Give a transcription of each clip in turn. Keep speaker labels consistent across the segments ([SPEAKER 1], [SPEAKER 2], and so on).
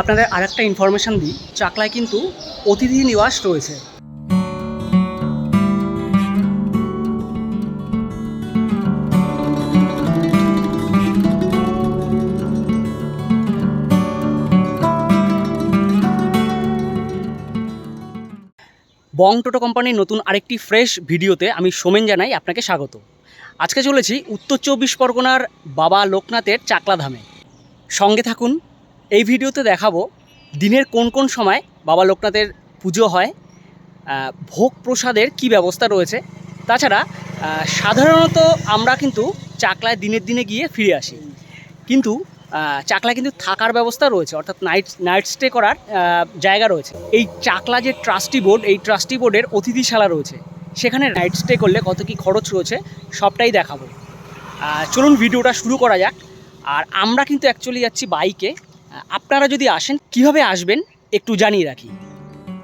[SPEAKER 1] আপনাদের আরেকটা ইনফরমেশান দিই। চাকলায় কিন্তু অতিথি নিবাস রয়েছে। বং টোটো কোম্পানির নতুন আরেকটি ফ্রেশ ভিডিওতে আমি সোমেন জানাই আপনাকে স্বাগত। আজকে চলেছি উত্তর চব্বিশ পরগনার বাবা লোকনাথের চাকলা ধামে সঙ্গে থাকুন এই ভিডিওতে দেখাবো দিনের কোন কোন সময় বাবা লোকনাথের পুজো হয় ভোগ প্রসাদের কি ব্যবস্থা রয়েছে। তাছাড়া সাধারণত আমরা কিন্তু চাকলায় দিনের দিনে গিয়ে ফিরে আসি। কিন্তু আহ, চাকলায় কিন্তু থাকার ব্যবস্থা রয়েছে অর্থাৎ নাইট নাইট স্টে করার জায়গা রয়েছে। এই চাকলা যে ট্রাস্টি বোর্ড এই ট্রাস্টি বোর্ডের অতিথিশালা রয়েছে। সেখানে নাইট স্টে করলে কত কি খরচ রয়েছে সবটাই দেখাবো। চলুন ভিডিওটা শুরু করা যাক। আর আমরা কিন্তু অ্যাকচুয়ালি যাচ্ছি বাইকে আপনারা যদি আসেন, কীভাবে আসবেন, একটু জানিয়ে রাখি।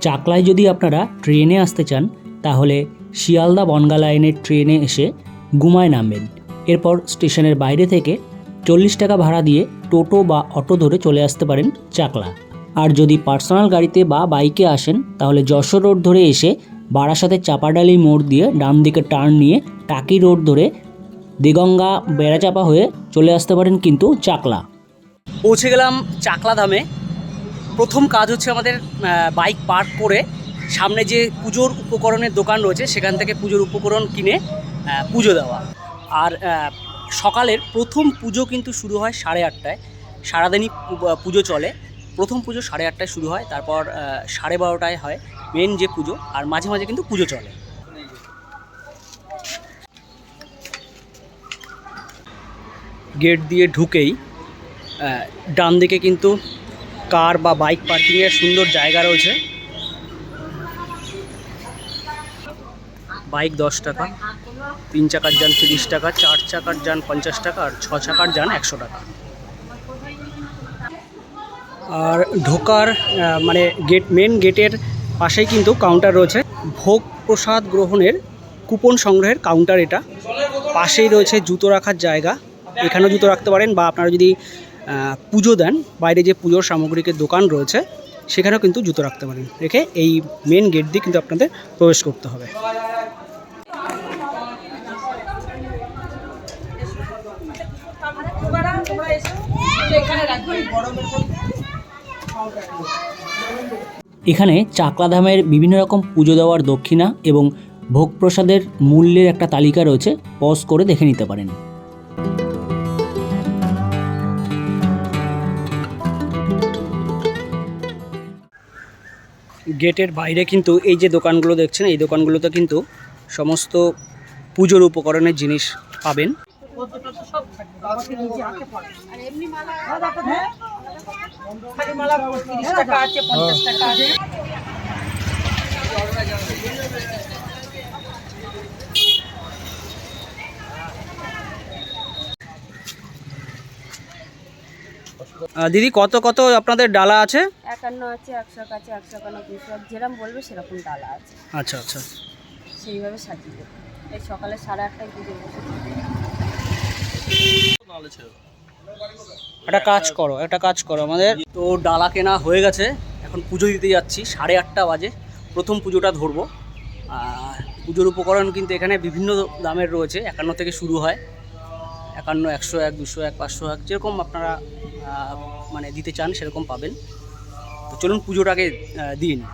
[SPEAKER 1] চাকলায় যদি আপনারা ট্রেনে আসতে চান, তাহলে শিয়ালদা বনগা লাইনের ট্রেনে এসে গুমায় নামবেন। এরপর স্টেশনের বাইরে থেকে চল্লিশ টাকা ভাড়া দিয়ে টোটো বা অটো ধরে চলে আসতে পারেন চাকলা। আর যদি পার্সোনাল গাড়িতে বা বাইকে আসেন, তাহলে যশোর রোড ধরে এসে বারাসাতের চাপাডালি মোড় দিয়ে ডান দিকে টার্ন নিয়ে টাকি রোড ধরে দিগঙ্গা বেড়াচাপা হয়ে চলে আসতে পারেন কিন্তু চাকলা। পৌঁছে গেলাম চাকলা ধামে প্রথম কাজ হচ্ছে আমাদের বাইক পার্ক করে সামনে যে পুজোর উপকরণের দোকান রয়েছে, সেখান থেকে পুজোর উপকরণ কিনে পুজো দেওয়া। আর সকালের প্রথম পুজো কিন্তু শুরু হয় সাড়ে আটটায়। সারাদিনই পুজো চলে। প্রথম পুজো সাড়ে আটটায় শুরু হয়, তারপর সাড়ে বারোটায় হয় মেন যে পুজো, আর মাঝে মাঝে কিন্তু পুজো চলে। গেট দিয়ে ঢুকেই ডান দিকে কিন্তু কার বা বাইক পার্কিংয়ের সুন্দর জায়গা রয়েছে। বাইক দশ টাকা, তিন চাকার যান তিরিশ টাকা, চার চাকার যান পঞ্চাশ টাকা, আর ছ চাকার যান একশো টাকা। আর ঢোকার মানে গেট মেন গেটের পাশেই কিন্তু কাউন্টার রয়েছে। ভোগ প্রসাদ গ্রহণের কুপন সংগ্রহের কাউন্টার এটা। পাশেই রয়েছে জুতো রাখার জায়গা। এখানেও জুতো রাখতে পারেন বা আপনারা যদি পুজো দেন, বাইরে যে পুজোর সামগ্রিকের দোকান রয়েছে, সেখানেও কিন্তু জুতো রাখতে পারেন। রেখে এই মেন গেট দিয়ে কিন্তু আপনাদের প্রবেশ করতে হবে। এখানে চাকলাধামের বিভিন্ন রকম পুজো দেওয়ার দক্ষিণা এবং ভোগ প্রসাদের মূল্যের একটা তালিকা রয়েছে। পজ করে দেখে নিতে পারেন। গেটের বাইরে কিন্তু এই যে দোকানগুলো দেখছেন এই দোকানগুলোতে কিন্তু সমস্ত পুজোর উপকরণের জিনিস পাবেন। আহ, দিদি কত কত আপনাদের ডালা আছে?
[SPEAKER 2] একান্ন আছে একশো কাছে একশো একান্ন দুশো যেরকম বলবে সেরকম ডালা আছে।
[SPEAKER 1] আচ্ছা আচ্ছা।
[SPEAKER 2] সেইভাবে সাজিয়ে দেবো। এই সকালে সাড়ে আটটায় পুজো বসে
[SPEAKER 1] একটা কাজ করো একটা কাজ করো। আমাদের তো ডালা কেনা হয়ে গেছে এখন পুজো দিতে যাচ্ছি সাড়ে আটটা বাজে। প্রথম পুজোটা ধরবো। আর পুজোর উপকরণ কিন্তু এখানে বিভিন্ন দামের রয়েছে একান্ন থেকে শুরু হয়। একান্ন একশো এক দুশো এক পাঁচশো এক যেরকম আপনারা মানে দিতে চান সেরকম পাবেন। তো চলুন পুজোটাকে আহ, দিয়ে নিই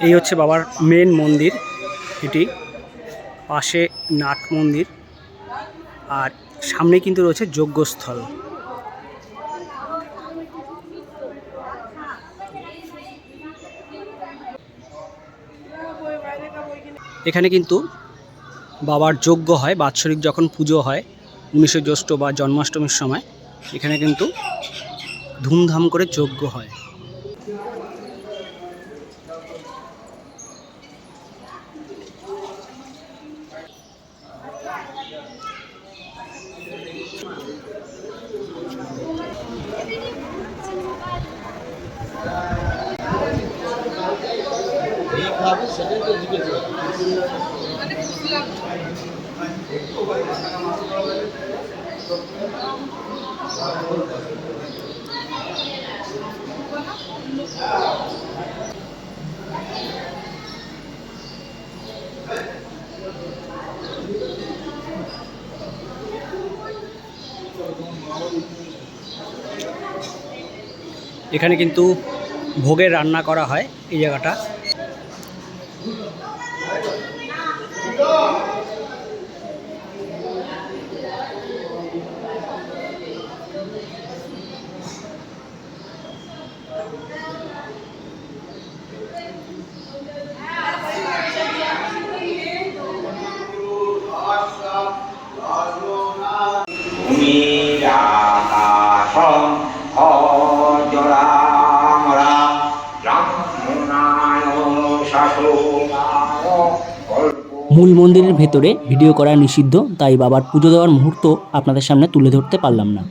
[SPEAKER 1] এই হচ্ছে বাবার মেন মন্দির এটি। পাশে নাট মন্দির। আর সামনে কিন্তু রয়েছে যজ্ঞস্থল। এখানে কিন্তু বাবার যজ্ঞ হয়, বাৎসরিক যখন পুজো হয়, উনিশে জ্যৈষ্ঠ বা জন্মাষ্টমীর সময়, এখানে কিন্তু ধুমধাম করে যজ্ঞ হয়। এখানে কিন্তু ভোগের রান্না করা হয় এই জায়গাটা। ভেতরে ভিডিও করা নিষিদ্ধ, তাই বাবার পুজো দেওয়ার মুহূর্ত আপনাদের সামনে তুলে ধরতে পারলাম না।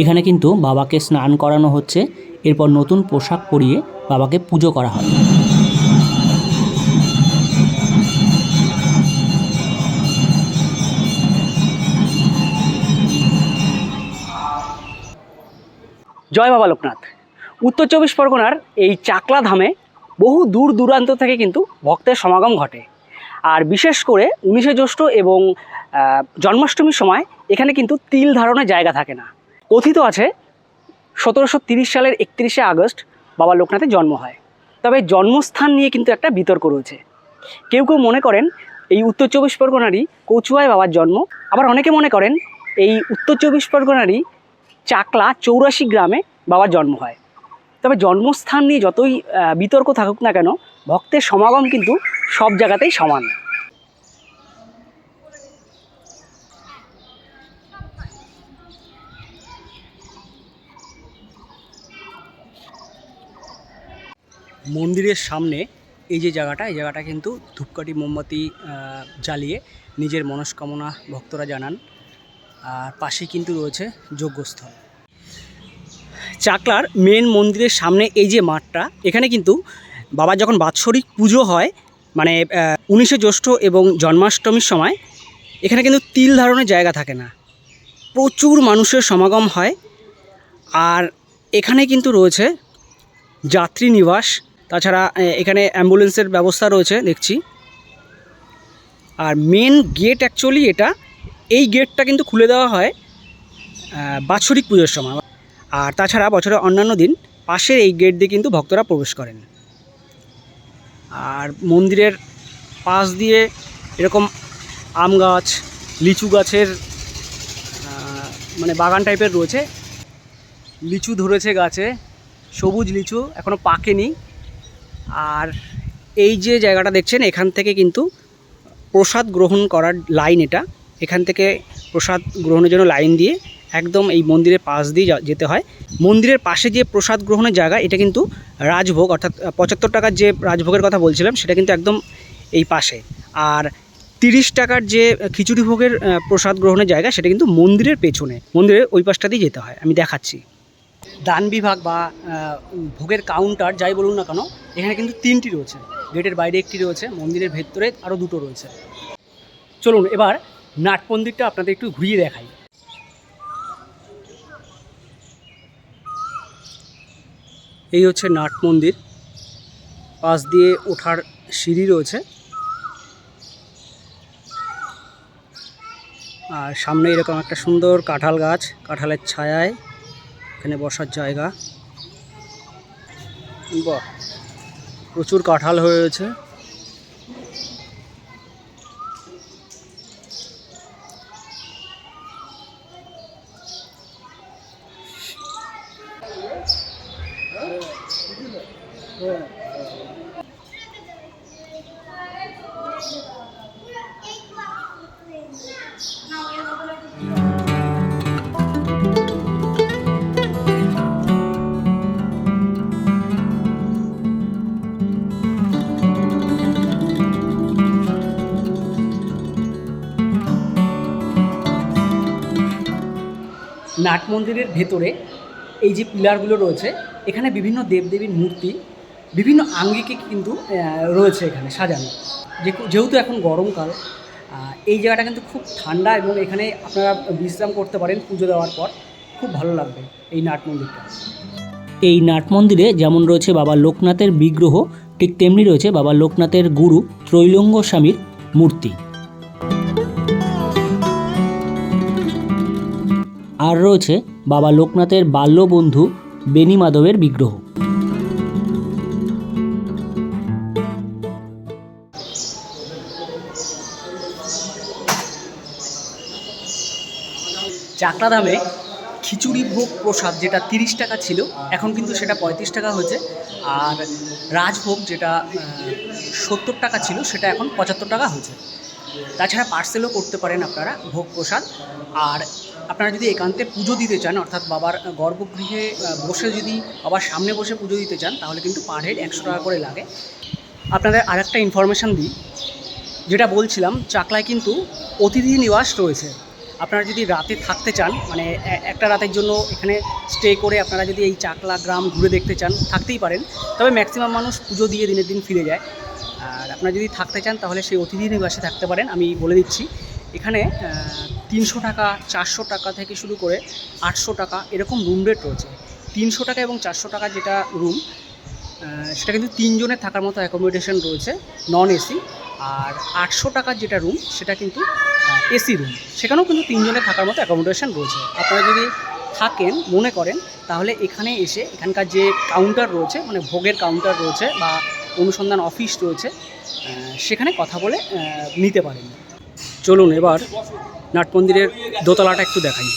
[SPEAKER 1] এখানে কিন্তু বাবাকে স্নান করানো হচ্ছে, এরপর নতুন পোশাক পরিয়ে বাবাকে পুজো করা হয় জয় বাবা লোকনাথ। উত্তর চব্বিশ পরগনার এই চাকলা ধামে বহু দূর দূরান্ত থেকে কিন্তু ভক্তের সমাগম ঘটে। আর বিশেষ করে উনিশে জ্যৈষ্ঠ এবং জন্মাষ্টমীর সময় এখানে কিন্তু তিল ধারণের জায়গা থাকে না। কথিত আছে, সতেরোশো তিরিশ সালের একত্রিশে আগস্ট বাবা লোকনাথের জন্ম হয়। তবে জন্মস্থান নিয়ে কিন্তু একটা বিতর্ক রয়েছে। কেউ কেউ মনে করেন এই উত্তর চব্বিশ পরগনারই কচুয়ায় বাবার জন্ম। আবার অনেকে মনে করেন এই উত্তর চব্বিশ পরগনারই চাকলা চৌরাশি গ্রামে বাবার জন্ম হয়। তবে জন্মস্থান নিয়ে যতই বিতর্ক থাকুক না কেন ভক্তের সমাগম কিন্তু সব জায়গাতেই সমান। মন্দিরের সামনে এই যে জায়গাটা, এই জায়গাটা কিন্তু ধূপকাঠি, মোমবাতি জ্বালিয়ে নিজের মনস্কামনা ভক্তরা জানান। আর পাশে কিন্তু রয়েছে যজ্ঞস্থল। চাকলার মেন মন্দিরের সামনে এই যে মাঠটা, এখানে কিন্তু বাবার যখন বাৎসরিক পুজো হয় মানে উনিশে জ্যৈষ্ঠ এবং জন্মাষ্টমীর সময়, এখানে কিন্তু তিল ধারণের জায়গা থাকে না। প্রচুর মানুষের সমাগম হয়। আর এখানে কিন্তু রয়েছে যাত্রী নিবাস, তাছাড়া এখানে অ্যাম্বুলেন্সের ব্যবস্থা রয়েছে, দেখছি। আর মেন গেট অ্যাকচুয়ালি এটা, এই গেটটা কিন্তু খুলে দেওয়া হয় বাৎসরিক পুজোর সময়। আর তাছাড়া বছরের অন্যান্য দিন পাশের এই গেট দিয়ে কিন্তু ভক্তরা প্রবেশ করেন। আর মন্দিরের পাশ দিয়ে এরকম আম গাছ, লিচু গাছের মানে বাগান টাইপের রয়েছে। লিচু ধরেছে গাছে, সবুজ লিচু এখনও পাকেনি। আর এই যে জায়গাটা দেখছেন, এখান থেকে কিন্তু প্রসাদ গ্রহণ করার লাইন এটা। এখান থেকে প্রসাদ গ্রহণের জন্য লাইন দিয়ে একদম এই মন্দিরের পাশ দিয়ে যেতে হয়। মন্দিরের পাশে যে প্রসাদ গ্রহণের জায়গা, এটা কিন্তু রাজভোগ, অর্থাৎ পঁচাত্তর টাকার যে রাজভোগের কথা বলছিলাম, সেটা কিন্তু একদম এই পাশে। আর তিরিশ টাকার যে খিচুড়ি ভোগের প্রসাদ গ্রহণের জায়গা, সেটা কিন্তু মন্দিরের পেছনে। মন্দিরের ওই পাশটা দিয়ে যেতে হয়। আমি দেখাচ্ছি। দান বিভাগ বা ভোগের কাউন্টার যাই বলুন না কেন, এখানে কিন্তু তিনটি রয়েছে। গেটের বাইরে একটি রয়েছে, মন্দিরের ভেতরে আরও দুটো রয়েছে। চলুন, এবার নাট মন্দিরটা আপনাদের একটু ঘুরিয়ে দেখাই। এই হচ্ছে নাট মন্দির। পাশ দিয়ে ওঠার সিঁড়ি রয়েছে। আর সামনে এরকম একটা সুন্দর কাঁঠাল গাছ, কাঁঠালের ছায়ায় এখানে বসার জায়গা। বাহ, প্রচুর কাঁঠাল হয়ে নাট মন্দিরের ভেতরে এই যে পিলারগুলো রয়েছে এখানে বিভিন্ন দেবদেবীর মূর্তি বিভিন্ন আঙ্গিকে কিন্তু রয়েছে এখানে সাজানো। যেহেতু এখন গরমকাল এই জায়গাটা কিন্তু খুব ঠান্ডা এবং এখানে আপনারা বিশ্রাম করতে পারেন পুজো দেওয়ার পর। খুব ভালো লাগবে এই নাট মন্দিরটা। এই নাট মন্দিরে যেমন রয়েছে বাবা লোকনাথের বিগ্রহ, ঠিক তেমনি রয়েছে বাবা লোকনাথের গুরু ত্রৈলঙ্গ স্বামীর মূর্তি। আর রয়েছে বাবা লোকনাথের বাল্যবন্ধু বেনি মাধবের বিগ্রহ। চাকলা দামে খিচুড়ি ভোগ প্রসাদ, যেটা তিরিশ টাকা ছিল, এখন কিন্তু সেটা পঁয়ত্রিশ টাকা হয়েছে। আর রাজভোগ, যেটা সত্তর টাকা ছিল, সেটা এখন পঁচাত্তর টাকা হয়েছে। তাছাড়া পার্সেলও করতে পারেন আপনারা ভোগ প্রসাদ। আর আপনারা যদি একান্তে পুজো দিতে চান, অর্থাৎ বাবার গর্ভগৃহে বসে যদি বাবার সামনে বসে পুজো দিতে চান, তাহলে কিন্তু পার হেড একশো টাকা করে লাগে। আপনাদের আর একটা ইনফরমেশান দিই, যেটা বলছিলাম, চাকলায় কিন্তু অতিথি নিবাস রয়েছে। আপনারা যদি রাতে থাকতে চান মানে একটা রাতের জন্য এখানে স্টে করে আপনারা যদি এই চাকলা গ্রাম ঘুরে দেখতে চান, থাকতেই পারেন। তবে ম্যাক্সিমাম মানুষ পুজো দিয়ে দিনের দিন ফিরে যায়। আর আপনারা যদি থাকতে চান, তাহলে সেই অতিথি নিবাসে থাকতে পারেন, আমি বলে দিচ্ছি। এখানে তিনশো টাকা, চারশো টাকা থেকে শুরু করে আটশো টাকা এরকম রুম রেট রয়েছে। তিনশো টাকা এবং চারশো টাকা যেটা রুম সেটা কিন্তু তিনজনের থাকার মতো অ্যাকোমোডেশন রয়েছে নন এসি আর আটশো টাকার যেটা রুম সেটা কিন্তু এসি রুম। সেখানেও কিন্তু তিনজনের থাকার মতো অ্যাকোমোডেশন রয়েছে। আপনারা যদি থাকেন, মনে করেন, তাহলে এখানে এসে এখানকার যে কাউন্টার রয়েছে মানে ভোগের কাউন্টার রয়েছে বা অনুসন্ধান অফিস রয়েছে সেখানে কথা বলে নিতে পারেন। চলুন এবার নাট মন্দিরের দোতলাটা একটু দেখাই।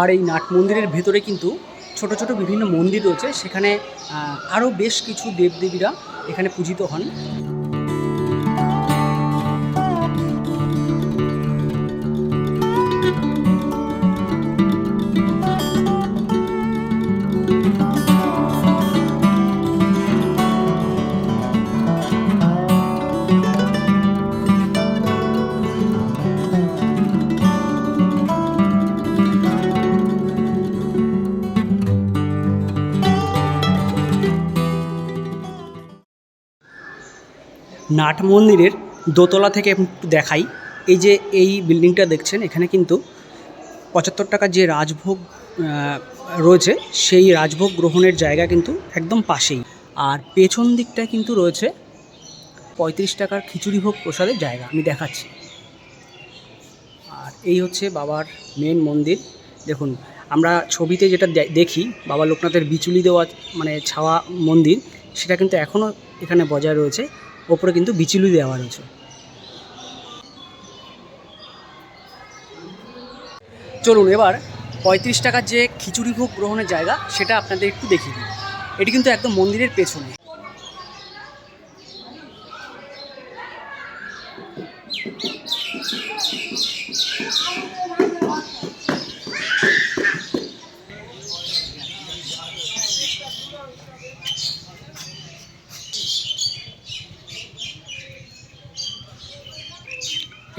[SPEAKER 1] আর এই নাট মন্দিরের ভেতরে কিন্তু ছোট ছোট বিভিন্ন মন্দির রয়েছে। সেখানে আরও বেশ কিছু দেবদেবীরা এখানে পূজিত হন। নাট মন্দিরের দোতলা থেকে দেখাই। এই যে এই বিল্ডিংটা দেখছেন, এখানে কিন্তু পঁচাত্তর টাকার যে রাজভোগ রয়েছে, সেই রাজভোগ গ্রহণের জায়গা কিন্তু একদম পাশেই। আর পেছন দিকটায় কিন্তু রয়েছে পঁয়ত্রিশ টাকার খিচুড়ি ভোগ প্রসাদের জায়গা, আমি দেখাচ্ছি। আর এই হচ্ছে বাবার মেন মন্দির। দেখুন, আমরা ছবিতে যেটা দেখি, বাবা লোকনাথের বিচুলি দেওয়া মানে ছাওয়া মন্দির, সেটা কিন্তু এখনও এখানে বজায় রয়েছে। ওপরে কিন্তু বিচিলু দেওয়া রয়েছে। চলুন এবার পঁয়ত্রিশ টাকার যে খিচুড়ি ভোগ গ্রহণের জায়গা, সেটা আপনাদের একটু দেখিয়ে দিই। এটি কিন্তু একদম মন্দিরের পেছনে।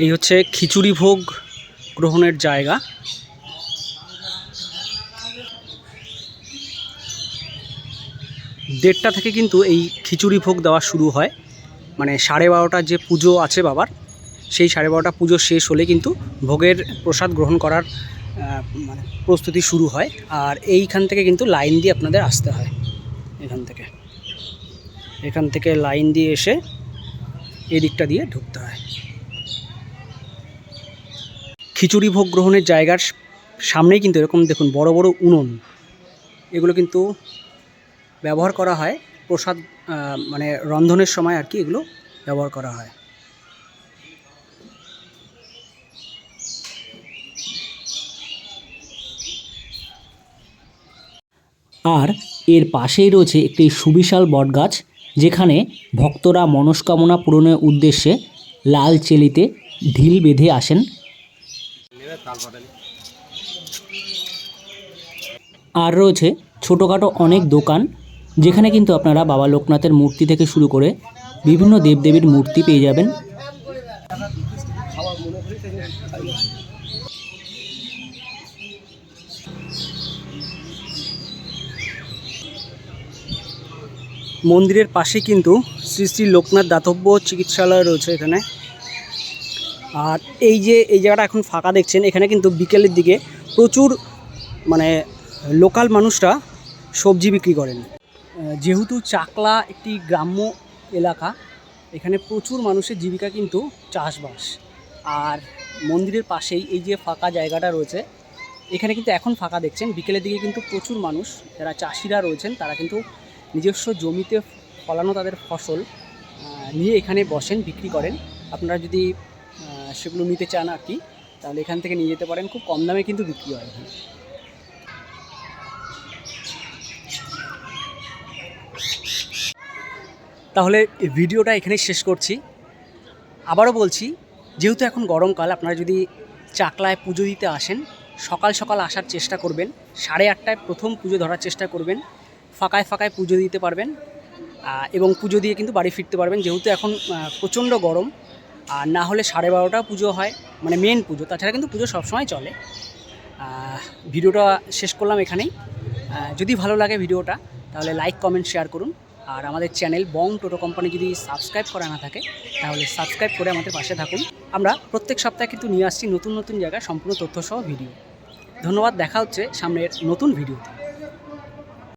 [SPEAKER 1] এই হচ্ছে খিচুড়ি ভোগ গ্রহণের জায়গা। দেড়টা থেকে কিন্তু এই খিচুড়ি ভোগ দেওয়া শুরু হয়। মানে সাড়ে বারোটার যে পুজো আছে বাবার, সেই সাড়ে বারোটা পুজো শেষ হলে কিন্তু ভোগের প্রসাদ গ্রহণ করার মানে প্রস্তুতি শুরু হয়। আর এইখান থেকে কিন্তু লাইন দিয়ে আপনাদের আসতে হয়। এখান থেকে। এখান থেকে লাইন দিয়ে এসে এই দিকটা দিয়ে ঢুকতে হয়। খিচুড়ি ভোগ গ্রহণের জায়গার সামনেই কিন্তু এরকম দেখুন বড় বড় উনুন। এগুলো কিন্তু ব্যবহার করা হয়, প্রসাদ মানে রন্ধনের সময় আর কি এগুলো ব্যবহার করা হয়। আর এর পাশেই রয়েছে একটি সুবিশাল বটগাছ, যেখানে ভক্তরা মনস্কামনা পূরণের উদ্দেশ্যে লাল চেলিতে ঢিল বেঁধে আসেন। আর রয়েছে ছোটোখাটো অনেক দোকান, যেখানে কিন্তু আপনারা বাবা লোকনাথের মূর্তি থেকে শুরু করে বিভিন্ন দেবদেবীর মূর্তি পেয়ে যাবেন। মন্দিরের পাশে কিন্তু শ্রী শ্রী লোকনাথ দাতব্য চিকিৎসালয় রয়েছে এখানে। আর এই যে, এই জায়গাটা এখন ফাঁকা দেখছেন, এখানে কিন্তু বিকেলের দিকে প্রচুর মানে লোকাল মানুষরা সবজি বিক্রি করেন। যেহেতু চাকলা একটি গ্রাম্য এলাকা, এখানে প্রচুর মানুষের জীবিকা কিন্তু চাষবাস। আর মন্দিরের পাশেই এই যে ফাঁকা জায়গাটা রয়েছে, এখানে কিন্তু এখন ফাঁকা দেখছেন, বিকেলের দিকে কিন্তু প্রচুর মানুষ, যারা চাষিরা রয়েছেন, তারা কিন্তু নিজস্ব জমিতে ফলানো তাদের ফসল নিয়ে এখানে বসেন, বিক্রি করেন। আপনারা যদি সেগুলো নিতে চান আর কি, তাহলে এখান থেকে নিয়ে যেতে পারেন। খুব কম দামে কিন্তু বিক্রি হয় এখানে। তাহলে ভিডিওটা এখানে শেষ করছি। আবারও বলছি, যেহেতু এখন গরমকাল আপনারা যদি চাকলায় পুজো দিতে আসেন, সকাল সকাল আসার চেষ্টা করবেন, সাড়ে আটটায় প্রথম পুজো ধরার চেষ্টা করবেন, ফাঁকায় ফাঁকায় পুজো দিতে পারবেন এবং পুজো দিয়ে কিন্তু বাড়ি ফিরতে পারবেন, যেহেতু এখন প্রচণ্ড গরম আর না হলে সাড়ে বারোটা পুজো হয় মানে মেন পুজো, তাছাড়া কিন্তু পুজো সবসময় চলে। ভিডিওটা শেষ করলাম এখানেই। যদি ভালো লাগে ভিডিওটা, তাহলে লাইক কমেন্ট শেয়ার করুন। আর আমাদের চ্যানেল বং টোটো কোম্পানি যদি সাবস্ক্রাইব করা না থাকে, তাহলে সাবস্ক্রাইব করে আমাদের পাশে থাকুন। আমরা প্রত্যেক সপ্তাহে কিন্তু নিয়ে আসছি নতুন নতুন জায়গায় সম্পূর্ণ তথ্যসহ ভিডিও ধন্যবাদ, দেখা হচ্ছে সামনের নতুন ভিডিওতে